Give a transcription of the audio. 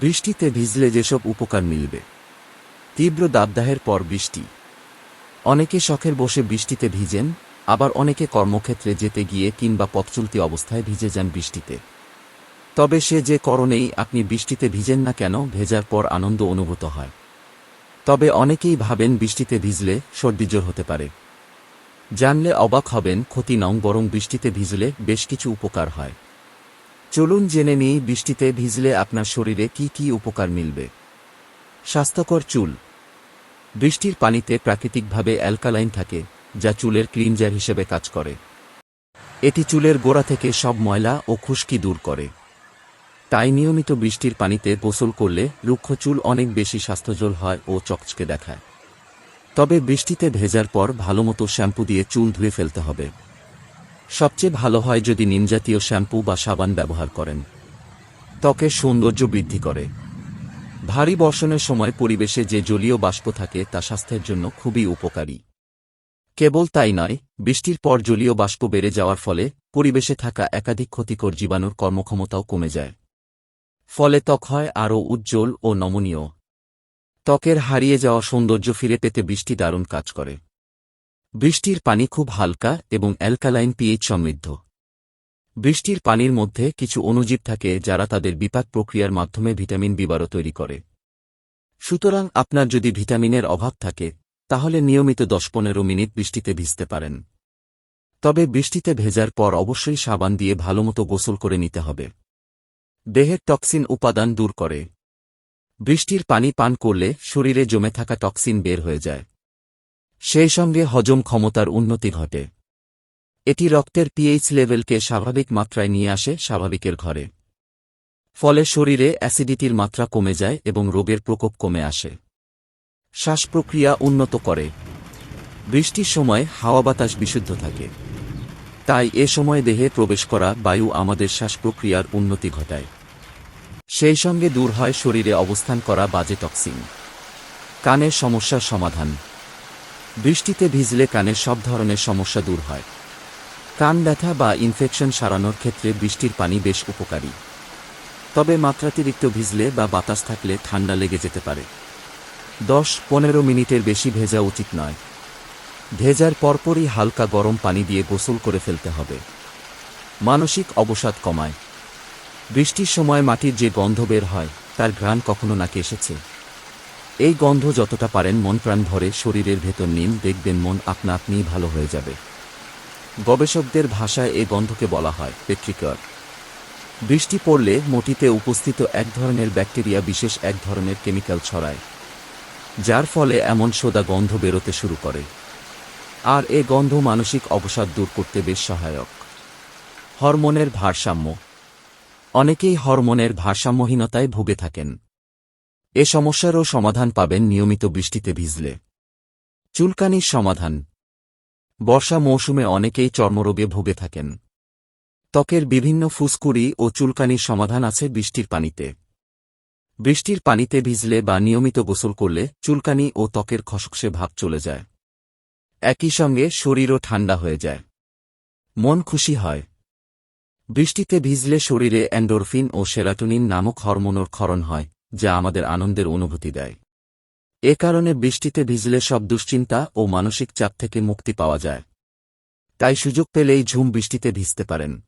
বৃষ্টিতে ভিজলে যেসব উপকার মিলবে। তীব্র দাবদাহের পর বৃষ্টি। অনেকে শখের বসে বৃষ্টিতে ভিজেন, আবার অনেকে কর্মক্ষেত্রে যেতে গিয়ে কিংবা পথচলতি অবস্থায় ভিজে যান বৃষ্টিতে। তবে সে যে করণেই আপনি বৃষ্টিতে ভিজেন না কেন, ভেজার পর আনন্দ অনুভূত হয়। তবে অনেকেই ভাবেন বৃষ্টিতে ভিজলে সর্দিজ্বর হতে পারে। জানলে অবাক হবেন ক্ষতি নং, বরং বৃষ্টিতে ভিজলে বেশ কিছু উপকার হয়। চলুন জেনে নিই বৃষ্টিতে ভিজলে আপনার শরীরে কি কি উপকার মিলবে। স্বাস্থ্যকর চুল। বৃষ্টির পানিতে প্রাকৃতিকভাবে অ্যালকালাইন থাকে, যা চুলের ক্লিনজার হিসেবে কাজ করে। এটি চুলের গোড়া থেকে সব ময়লা ও খুশকি দূর করে। তাই নিয়মিত বৃষ্টির পানিতে গোসল করলে রুক্ষ চুল অনেক বেশি স্বাস্থ্যজল হয় ও চকচকে দেখায়। তবে বৃষ্টিতে ভেজার পর ভালোমতো শ্যাম্পু দিয়ে চুল ধুয়ে ফেলতে হবে। সবচেয়ে ভালো হয় যদি নিমজাতীয় শ্যাম্পু বা সাবান ব্যবহার করেন। ত্বকের সৌন্দর্য বৃদ্ধি করে। ভারী বর্ষণের সময় পরিবেশে যে জলীয় বাষ্প থাকে তা স্বাস্থ্যের জন্য খুবই উপকারী। কেবল তাই নয়, বৃষ্টির পর জলীয় বাষ্প বেড়ে যাওয়ার ফলে পরিবেশে থাকা একাধিক ক্ষতিকর জীবাণুর কর্মক্ষমতাও কমে যায়। ফলে ত্বক হয় আরও উজ্জ্বল ও নমনীয়। ত্বকের হারিয়ে যাওয়া সৌন্দর্য ফিরে পেতে বৃষ্টি দারুণ কাজ করে। বৃষ্টির পানি খুব হালকা এবং অ্যালকালাইন পিএইচ সমৃদ্ধ। বৃষ্টির পানির মধ্যে কিছু অণুজীব থাকে যারা তাদের বিপাক প্রক্রিয়ার মাধ্যমে ভিটামিন বিবারও তৈরি করে। সুতরাং আপনার যদি ভিটামিনের অভাব থাকে, তাহলে নিয়মিত দশ পনেরো মিনিট বৃষ্টিতে ভিজতে পারেন। তবে বৃষ্টিতে ভেজার পর অবশ্যই সাবান দিয়ে ভালোমতো গোসল করে নিতে হবে। দেহের টক্সিন উপাদান দূর করে। বৃষ্টির পানি পান করলে শরীরে জমে থাকা টক্সিন বের হয়ে যায়। সেই সঙ্গে হজম ক্ষমতার উন্নতি ঘটে। এটি রক্তের পিএইচ লেভেলকে স্বাভাবিক মাত্রায় নিয়ে আসে স্বাভাবিকের ঘরে। ফলে শরীরে অ্যাসিডিটির মাত্রা কমে যায় এবং রোগের প্রকোপ কমে আসে। শ্বাস প্রক্রিয়া উন্নত করে। বৃষ্টির সময় হাওয়া বাতাস বিশুদ্ধ থাকে। তাই এ সময় দেহে প্রবেশ করা বায়ু আমাদের শ্বাস প্রক্রিয়ার উন্নতি ঘটায়। সেই সঙ্গে দূর হয় শরীরে অবস্থান করা বাজে টক্সিন কানের সমস্যার সমাধান। বৃষ্টিতে ভিজলে কানের সব ধরনের সমস্যা দূর হয়। কান ব্যথা বা ইনফেকশন সারানোর ক্ষেত্রে বৃষ্টির পানি বেশ উপকারী। তবে মাত্রাতিরিক্ত ভিজলে বা বাতাস থাকলে ঠান্ডা লেগে যেতে পারে। দশ পনেরো মিনিটের বেশি ভেজা উচিত নয়। ভেজার পরপরই হালকা গরম পানি দিয়ে গোসল করে ফেলতে হবে। মানসিক অবসাদ কমায়। বৃষ্টির সময় মাটির যে গন্ধ বের হয়, তার ঘ্রাণ কখনো নাকি এসেছে। এই গন্ধ যতটা পারেন মন প্রাণ ভরে, শরীরের ভেতর নিন, দেখবেন মন আপনা আপনিই ভালো হয়ে যাবে। গবেষকদের ভাষায় এই গন্ধকে বলা হয় পেট্রিকার বৃষ্টি পড়লে মটিতে উপস্থিত এক ধরনের ব্যাকটেরিয়া বিশেষ এক ধরনের কেমিক্যাল ছড়ায়, যার ফলে এমন সোদা গন্ধ বেরোতে শুরু করে। আর এ গন্ধ মানসিক অবসাদ দূর করতে বেশ সহায়ক। হরমোনের ভারসাম্য। অনেকেই হরমোনের ভারসাম্যহীনতায় ভুগে থাকেন। এ সমস্যারও সমাধান পাবেন নিয়মিত বৃষ্টিতে ভিজলে। চুলকানির সমাধান। বর্ষা মৌসুমে অনেকেই চর্মরোগে ভুগে থাকেন। ত্বকের বিভিন্ন ফুসকুড়ি ও চুলকানির সমাধান আছে বৃষ্টির পানিতে। বৃষ্টির পানিতে ভিজলে বা নিয়মিত গোসল করলে চুলকানি ও ত্বকের খসখসে ভাব চলে যায়। একই সঙ্গে শরীরও ঠান্ডা হয়ে যায়। মন খুশি হয়। বৃষ্টিতে ভিজলে শরীরে অ্যান্ডোরফিন ও সেরাটোনিন নামক হরমোনের ক্ষরণ হয়। যা আমাদের আনন্দের অনুভূতি দেয়। এ কারণে বৃষ্টিতে ভিজলে সব দুশ্চিন্তা ও মানসিক চাপ থেকে মুক্তি পাওয়া যায়। তাই সুযোগ পেলেই ঝুম বৃষ্টিতে ভিজতে পারেন।